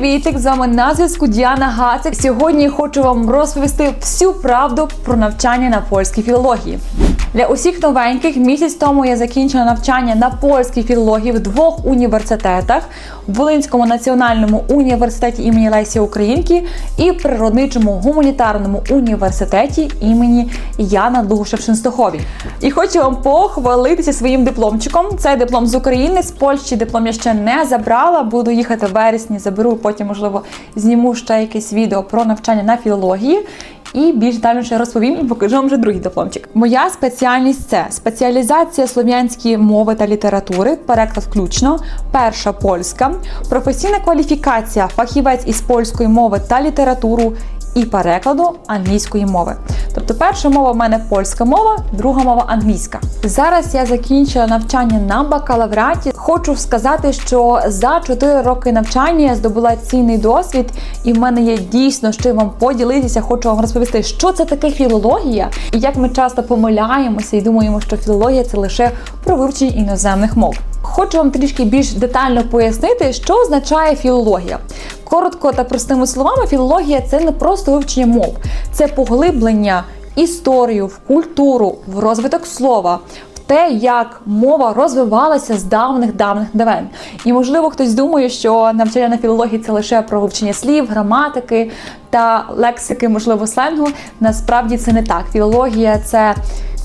привітик! З вами на зв'язку Діана Гацик. Сьогодні хочу вам розповісти всю правду про навчання на польській філології. Для усіх новеньких місяць тому я закінчила навчання на польській філології в двох університетах: в Волинському національному університеті імені Лесі Українки і Природничому гуманітарному університеті імені Яна Душа в Шенстохові. І хочу вам похвалитися своїм дипломчиком. Це диплом з України, з Польщі диплом я ще не забрала. Буду їхати в вересні, заберу. Потім, можливо, зніму ще якесь відео про навчання на філології. І більш далі ще розповім і покажу вам вже другий дипломчик. Моя спеціальність це спеціалізація слов'янської мови та літератури, переклад включно, перша польська, професійна кваліфікація, фахівець із польської мови та літературу і перекладу англійської мови. Тобто, перша мова в мене польська мова, друга мова англійська. Зараз я закінчила навчання на бакалавраті. Хочу сказати, що за 4 роки навчання я здобула цінний досвід, і в мене є дійсно чим вам поділитися. Хочу вам розповісти, що це таке філологія, і як ми часто помиляємося і думаємо, що філологія це лише про вивчення іноземних мов. Хочу вам трішки більш детально пояснити, що означає філологія. Коротко та простими словами, філологія це не просто вивчення мов, це поглиблення історію, в культуру, в розвиток слова. Те, як мова розвивалася з давних давних давен, і можливо хтось думає, що навчання на філології це лише про вивчення слів, граматики та лексики, можливо, сленгу. Насправді це не так. Філологія це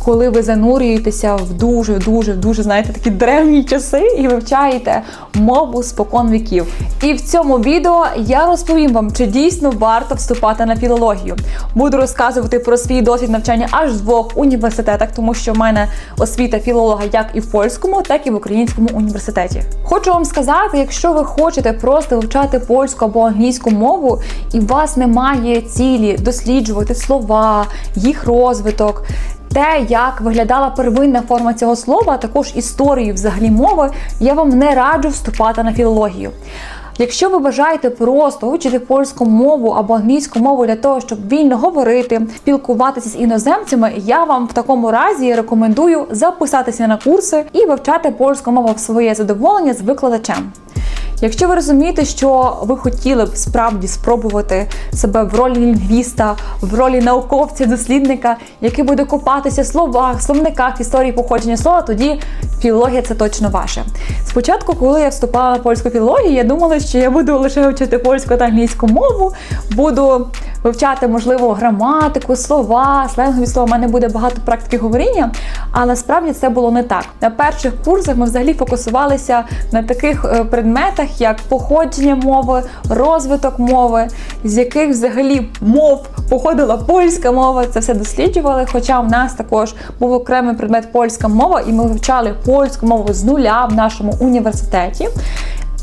коли ви занурюєтеся в дуже, дуже, дуже знаєте, такі древні часи і вивчаєте мову спокон віків. І в цьому відео я розповім вам, чи дійсно варто вступати на філологію. Буду розказувати про свій досвід навчання аж в двох університетах, тому що в мене освіта філолога як і в польському, так і в українському університеті. Хочу вам сказати, якщо ви хочете просто вивчати польську або англійську мову, і у вас немає цілі досліджувати слова, їх розвиток те, як виглядала первинна форма цього слова, а також історію взагалі мови, я вам не раджу вступати на філологію. Якщо ви бажаєте просто вивчити польську мову або англійську мову для того, щоб вільно говорити, спілкуватися з іноземцями, я вам в такому разі рекомендую записатися на курси і вивчати польську мову в своє задоволення з викладачем. Якщо ви розумієте, що ви хотіли б справді спробувати себе в ролі лінгвіста, в ролі науковця, дослідника, який буде копатися в словах, словниках історії походження слова, тоді філологія це точно ваше. Спочатку, коли я вступала на польську філологію, я думала, що я буду лише вчити польську та англійську мову, буду вивчати, можливо, граматику, слова, сленгові слова. У мене буде багато практики говоріння, а насправді це було не так. На перших курсах ми взагалі фокусувалися на таких е, предметах, як походження мови, розвиток мови, з яких взагалі мов походила польська мова. Це все досліджували. Хоча в нас також був окремий предмет польська мова, і ми вивчали польську мову з нуля в нашому університеті.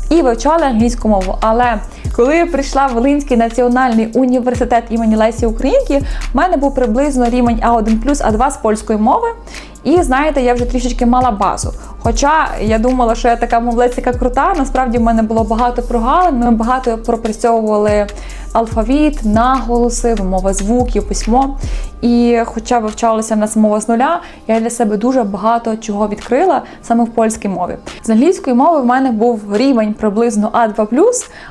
І вивчали англійську мову. Але коли я прийшла в Волинський національний університет імені Лесі Українки, в мене був приблизно рівень А1 А2 з польської мови. І знаєте, я вже трішечки мала базу. Хоча я думала, що я така мовлець, яка крута, насправді в мене було багато прогалин, ми багато пропрацьовували алфавіт, наголоси, вимова звуків, письмо. І хоча вивчалася в нас мова з нуля, я для себе дуже багато чого відкрила саме в польській мові. З англійської мови в мене був рівень приблизно А2+,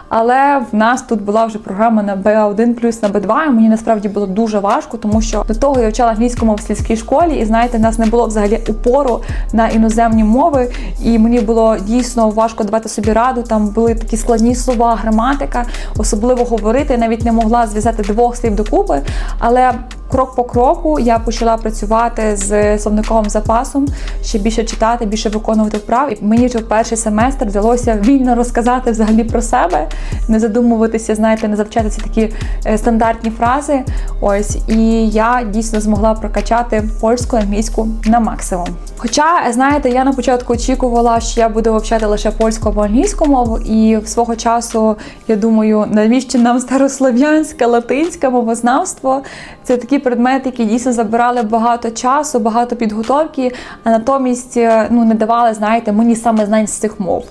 але в нас тут була вже програма на Б1+, на Б2, і мені насправді було дуже важко, тому що до того я вчала англійську мову в сільській школі, і знаєте, в нас не було взагалі упору на іноземні мови, і мені було дійсно важко давати собі раду. Там були такі складні слова, граматика, особливо говорити. Навіть не могла зв'язати двох слів докупи, але крок по кроку я почала працювати з словниковим запасом, ще більше читати, більше виконувати вправ. І мені вже в перший семестр вдалося вільно розказати взагалі про себе, не задумуватися, знаєте, не завчати ці такі е, стандартні фрази. Ось і я дійсно змогла прокачати польську англійську на максимум. Хоча, знаєте, я на початку очікувала, що я буду вивчати лише польську або англійську мову, і свого часу я думаю, навіщо нам старослов'янська, латинська мовознавство? Це такі предмети, які дійсно забирали багато часу, багато підготовки, а натомість ну не давали, знаєте, мені саме знань з цих мов.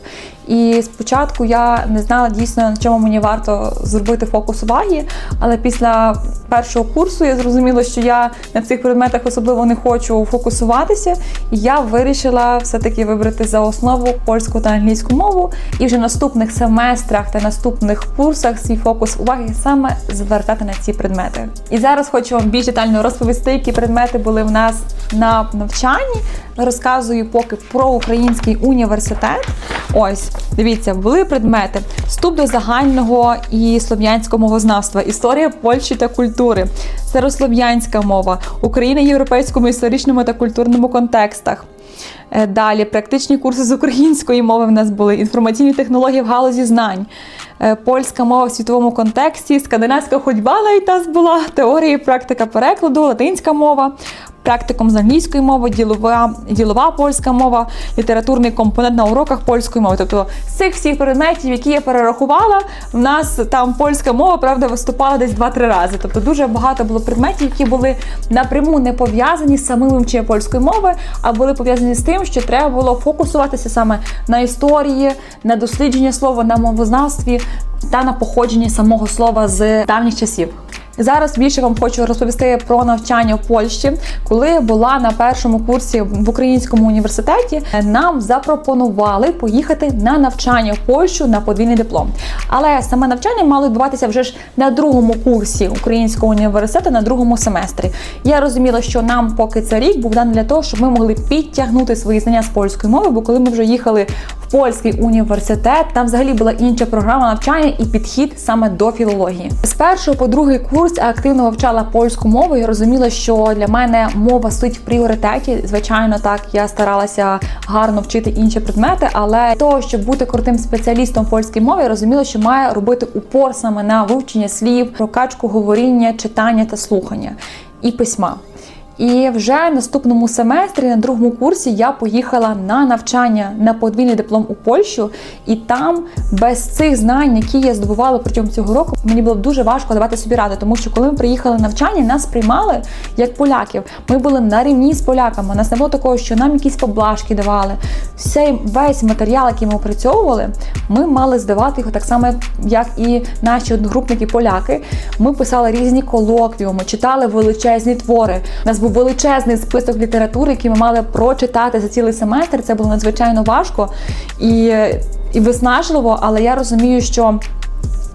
І спочатку я не знала дійсно на чому мені варто зробити фокус уваги, але після першого курсу я зрозуміла, що я на цих предметах особливо не хочу фокусуватися, і я вирішила все-таки вибрати за основу польську та англійську мову, і вже наступних семестрах та наступних курсах свій фокус уваги саме звертати на ці предмети. І зараз хочу вам більш детально розповісти, які предмети були в нас на навчанні. Розказую поки про український університет. Ось, дивіться, були предмети: вступ до загального і слов'янського мовознавства, історія Польщі та культури, старослов'янська мова, Україна в європейському історичному та культурному контекстах. Е, Далі практичні курси з української мови в нас були, інформаційні технології в галузі знань, е, польська мова в світовому контексті, скандинавська ходьба навіть була, теорія і практика перекладу, латинська мова, практикум з англійської мови, ділова, ділова польська мова, літературний компонент на уроках польської мови. Тобто з цих всіх предметів, які я перерахувала, в нас там польська мова, правда, виступала десь 2-3 рази. Тобто дуже багато було предметів, які були напряму не пов'язані з самим вивченням польської мови, а були пов'язані з тим, що треба було фокусуватися саме на історії, на дослідження слова, на мовознавстві та на походженні самого слова з давніх часів. Зараз більше вам хочу розповісти про навчання в Польщі. Коли була на першому курсі в українському університеті, нам запропонували поїхати на навчання в Польщу на подвійний диплом. Але саме навчання мало відбуватися вже ж на другому курсі українського університету, на другому семестрі. Я розуміла, що нам поки це рік був даний для того, щоб ми могли підтягнути свої знання з польської мови. Бо коли ми вже їхали польський університет, там взагалі була інша програма навчання і підхід саме до філології. З першого по другий курс активно вивчала польську мову і розуміла, що для мене мова стоїть в пріоритеті. Звичайно, так я старалася гарно вчити інші предмети, але того, щоб бути крутим спеціалістом в польській мові, я розуміла, що має робити упор саме на вивчення слів, прокачку говоріння, читання та слухання і письма. І вже наступному семестрі на другому курсі я поїхала на навчання на подвійний диплом у Польщу, і там без цих знань, які я здобувала протягом цього року, мені було дуже важко давати собі раду, тому що коли ми приїхали на навчання, нас приймали як поляків. Ми були на рівні з поляками. У нас не було такого, що нам якісь поблажки давали. Всей весь матеріал, який ми опрацьовували, ми мали здавати його так само, як і наші одногрупники поляки. Ми писали різні колоквіуми, читали величезні твори. У нас був величезний список літератури, який ми мали прочитати за цілий семестр. Це було надзвичайно важко і, і виснажливо, але я розумію, що.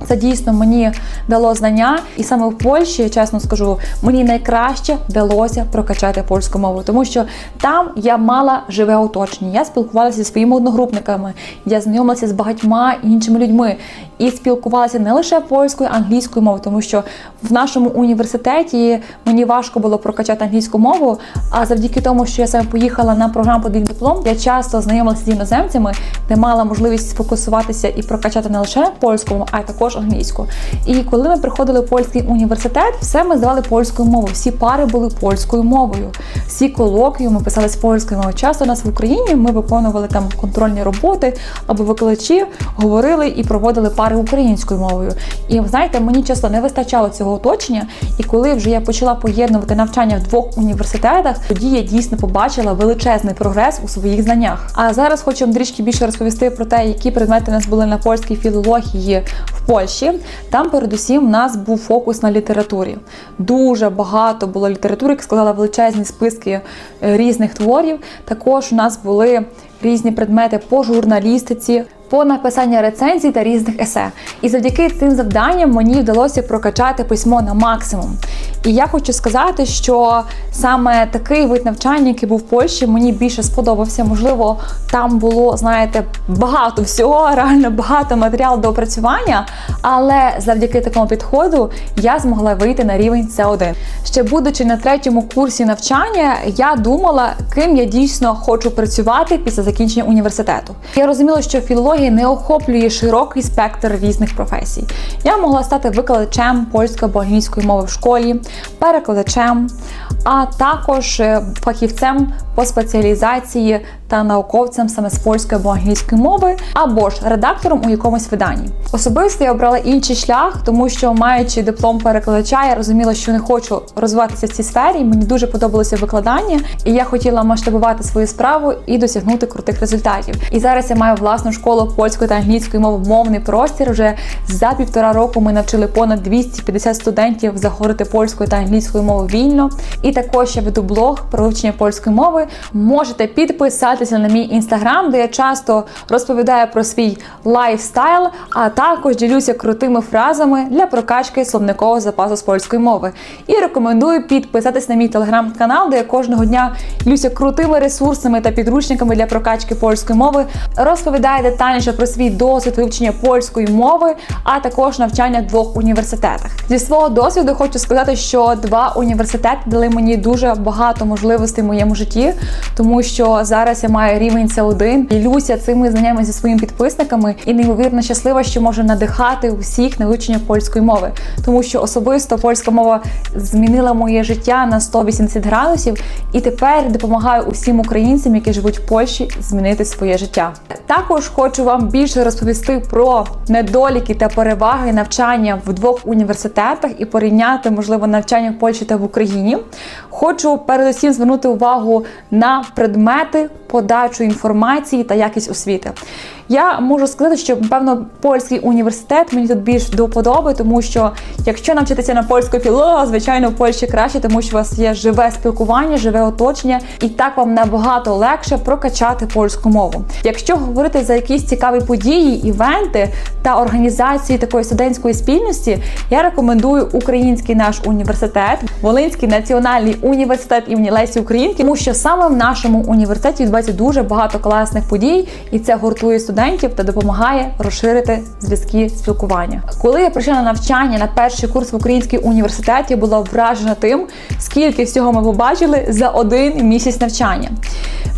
Це дійсно мені дало знання, і саме в Польщі, я чесно скажу, мені найкраще вдалося прокачати польську мову, тому що там я мала живе оточення. Я спілкувалася зі своїми одногрупниками, я знайомилася з багатьма іншими людьми і спілкувалася не лише польською, а англійською мовою, тому що в нашому університеті мені важко було прокачати англійську мову. А завдяки тому, що я саме поїхала на програму подвійний диплом, я часто знайомилася з іноземцями, де мала можливість сфокусуватися і прокачати не лише польську а й також англійську. І коли ми приходили в польський університет, все ми здавали польською мовою. Всі пари були польською мовою. Всі колоквіуми писались польською мовою. Часто у нас в Україні ми виконували там контрольні роботи або викладачі говорили і проводили пари українською мовою. І знаєте, мені часто не вистачало цього оточення. І коли вже я почала поєднувати навчання в двох університетах, тоді я дійсно побачила величезний прогрес у своїх знаннях. А зараз хочу вам трішки більше розповісти про те, які предмети у нас були на польській філології в Польщі. Там, передусім, у нас був фокус на літературі. Дуже багато було літератури, як сказала, величезні списки е, різних творів. Також у нас були різні предмети по журналістиці. По написанню рецензій та різних есе. І завдяки цим завданням мені вдалося прокачати письмо на максимум. І я хочу сказати, що саме такий вид навчання, який був в Польщі, мені більше сподобався. Можливо, там було, знаєте, багато всього, реально багато матеріалу до опрацювання. Але завдяки такому підходу я змогла вийти на рівень С1. Ще будучи на третьому курсі навчання, я думала, ким я дійсно хочу працювати після закінчення університету. Я розуміла, що філологія не охоплює широкий спектр різних професій. Я могла стати викладачем польської або англійської мови в школі, перекладачем, а також е, фахівцем по спеціалізації та науковцем саме з польської або англійської мови, або ж редактором у якомусь виданні. Особисто я обрала інший шлях, тому що маючи диплом перекладача, я розуміла, що не хочу розвиватися в цій сфері. Мені дуже подобалося викладання, і я хотіла масштабувати свою справу і досягнути крутих результатів. І зараз я маю власну школу польської та англійської мови мовний простір. Вже за півтора року ми навчили понад 250 студентів заговорити польською та англійською мовою вільно. І також я веду блог про вивчення польської мови. Можете підписатися на мій інстаграм, де я часто розповідаю про свій лайфстайл, а також ділюся крутими фразами для прокачки словникового запасу з польської мови. І рекомендую підписатись на мій телеграм-канал, де я кожного дня ділюся крутими ресурсами та підручниками для прокачки польської мови. Розповідаю детальніше про свій досвід вивчення польської мови, а також навчання в двох університетах. Зі свого досвіду хочу сказати, що два університети дали мені дуже багато можливостей в моєму житті, тому що зараз я маю рівень С1, ділюся цими знаннями зі своїми підписниками і неймовірно щаслива, що можу надихати усіх на вивчення польської мови, тому що особисто польська мова змінила моє життя на 180 градусів, і тепер допомагаю усім українцям, які живуть в Польщі, змінити своє життя. Також хочу вам більше розповісти про недоліки та переваги навчання в двох університетах і порівняти можливо навчання в Польщі та в Україні. Хочу передусім звернути увагу на предмети, подачу інформації та якість освіти. Я можу сказати, що певно польський університет мені тут більш до вподоби, тому що якщо навчитися на польську філологію, звичайно, в Польщі краще, тому що у вас є живе спілкування, живе оточення, і так вам набагато легше прокачати польську мову. Якщо говорити за якісь цікаві події, івенти та організації такої студентської спільності, я рекомендую український наш університет, Волинський національний університет імені Лесі Українки, тому що саме в нашому університеті відбувається дуже багато класних подій, і це гуртує студентів та допомагає розширити зв'язки спілкування. Коли я прийшла на навчання на перший курс в український університет, я була вражена тим, скільки всього ми побачили за один місяць навчання.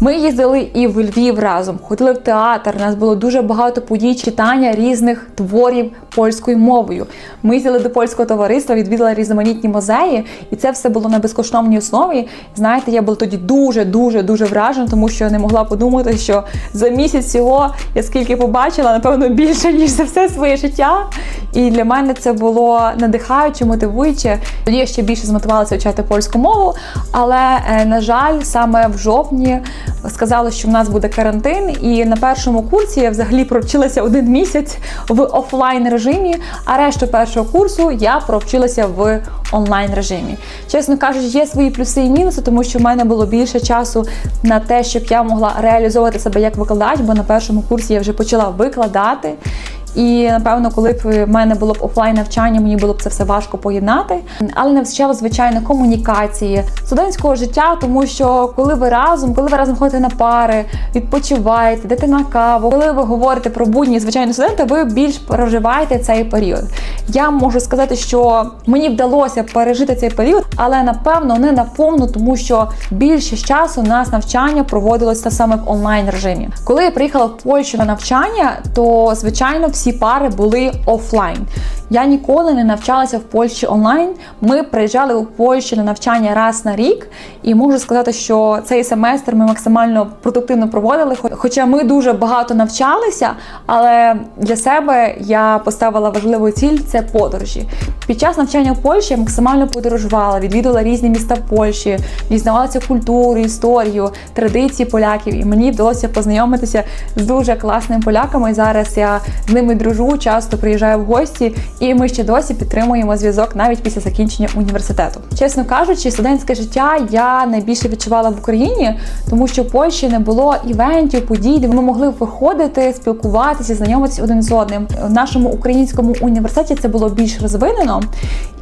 Ми їздили і в Львів разом, ходили в театр. У нас було дуже багато подій читання різних творів польською мовою. Ми їздили до польського товариства, відвідали різноманітні музеї, і це все було на безкоштовній основі. Знаєте, я була тоді дуже дуже дуже вражена, тому що я не могла подумати, що за місяць всього я скільки побачила, напевно, більше ніж за все своє життя. І для мене це було надихаюче, мотивуюче. Тоді я ще більше змотивувалася вчати польську мову, але е, на жаль, саме в жовтні сказали, що в нас буде карантин, і на першому курсі я взагалі провчилася один місяць в офлайн режимі, а решту першого курсу я провчилася в онлайн режимі. Чесно кажучи, є свої плюси і мінуси, тому що в мене було більше часу на те, щоб я могла реалізовувати себе як викладач, бо на першому курсі я вже почала викладати. І напевно, коли б в мене було б офлайн навчання, мені було б це все важко поєднати. Але не вистачало, звичайно, комунікації, студентського життя, тому що коли ви разом, коли ви разом ходите на пари, відпочиваєте, йдете на каву, коли ви говорите про будні звичайно студента, ви більш проживаєте цей період. Я можу сказати, що мені вдалося пережити цей період, але напевно не наповну, тому що більше часу у нас навчання проводилося саме в онлайн режимі. Коли я приїхала в Польщу на навчання, то звичайно всі пари були офлайн. Я ніколи не навчалася в Польщі онлайн. Ми приїжджали у Польщу на навчання раз на рік, і можу сказати, що цей семестр ми максимально продуктивно проводили. Хоча ми дуже багато навчалися, але для себе я поставила важливу ціль це подорожі. Під час навчання в Польщі я максимально подорожувала, відвідувала різні міста Польщі, дізнавалася культуру, історію, традиції поляків, і мені вдалося познайомитися з дуже класними поляками. Зараз я з ними дружу, часто приїжджаю в гості. І ми ще досі підтримуємо зв'язок навіть після закінчення університету. Чесно кажучи, студентське життя я найбільше відчувала в Україні, тому що в Польщі не було івентів, подій, де ми могли виходити, спілкуватися, знайомитися один з одним. В нашому українському університеті це було більш розвинено.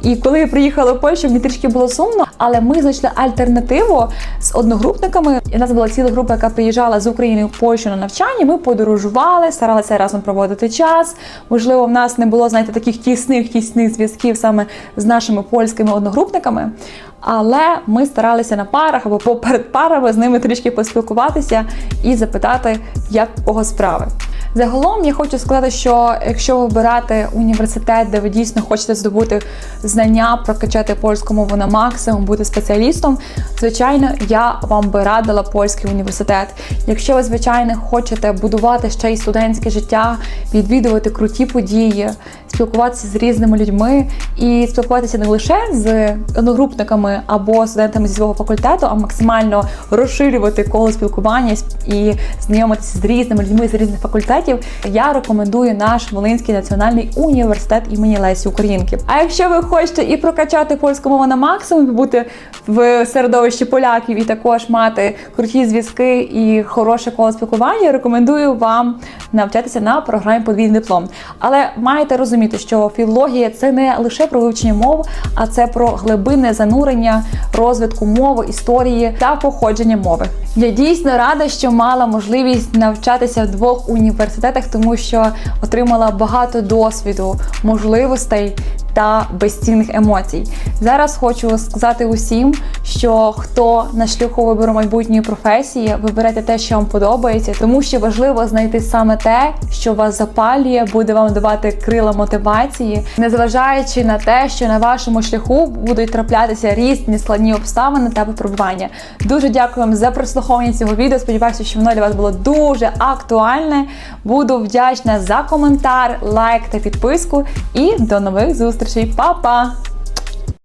І коли я приїхала в Польщу, мені трішки було сумно, але ми знайшли альтернативу з одногрупниками. У нас була ціла група, яка приїжджала з України в Польщу на навчання. Ми подорожували, старалися разом проводити час. Можливо, в нас не було знаєте, таких тісних тісних зв'язків саме з нашими польськими одногрупниками. Але ми старалися на парах або перед парами з ними трішки поспілкуватися і запитати, як у кого справи. Загалом я хочу сказати, що якщо ви обирати університет, де ви дійсно хочете здобути знання, прокачати польську мову на максимум, бути спеціалістом, звичайно, я вам би радила польський університет. Якщо ви, звичайно, хочете будувати ще й студентське життя, відвідувати круті події, спілкуватися з різними людьми і спілкуватися не лише з одногрупниками або студентами зі свого факультету, а максимально розширювати коло спілкування і знайомитися з різними людьми з різних факультетів, я рекомендую наш Волинський національний університет імені Лесі Українки. А якщо ви хочете і прокачати польську мову на максимум, і бути в середовищі поляків і також мати круті зв'язки і хороше коло спілкування, рекомендую вам навчатися на програмі подвійний диплом. Але маєте розуміти, що філологія це не лише про вивчення мов, а це про глибинне занурення розвитку мови, історії та походження мови. Я дійсно рада, що мала можливість навчатися в двох університетах, тому що отримала багато досвіду, можливостей та безцінних емоцій. Зараз хочу сказати усім, що хто на шляху вибору майбутньої професії, вибирайте те, що вам подобається, тому що важливо знайти саме те, що вас запалює, буде вам давати крила мотивації, незважаючи на те, що на вашому шляху будуть траплятися різні складні обставини та випробування. Дуже дякую вам за прослуховування цього відео. Сподіваюся, що воно для вас було дуже актуальне. Буду вдячна за коментар, лайк та підписку. І до нових зустрічей. Zajtrajši, pa!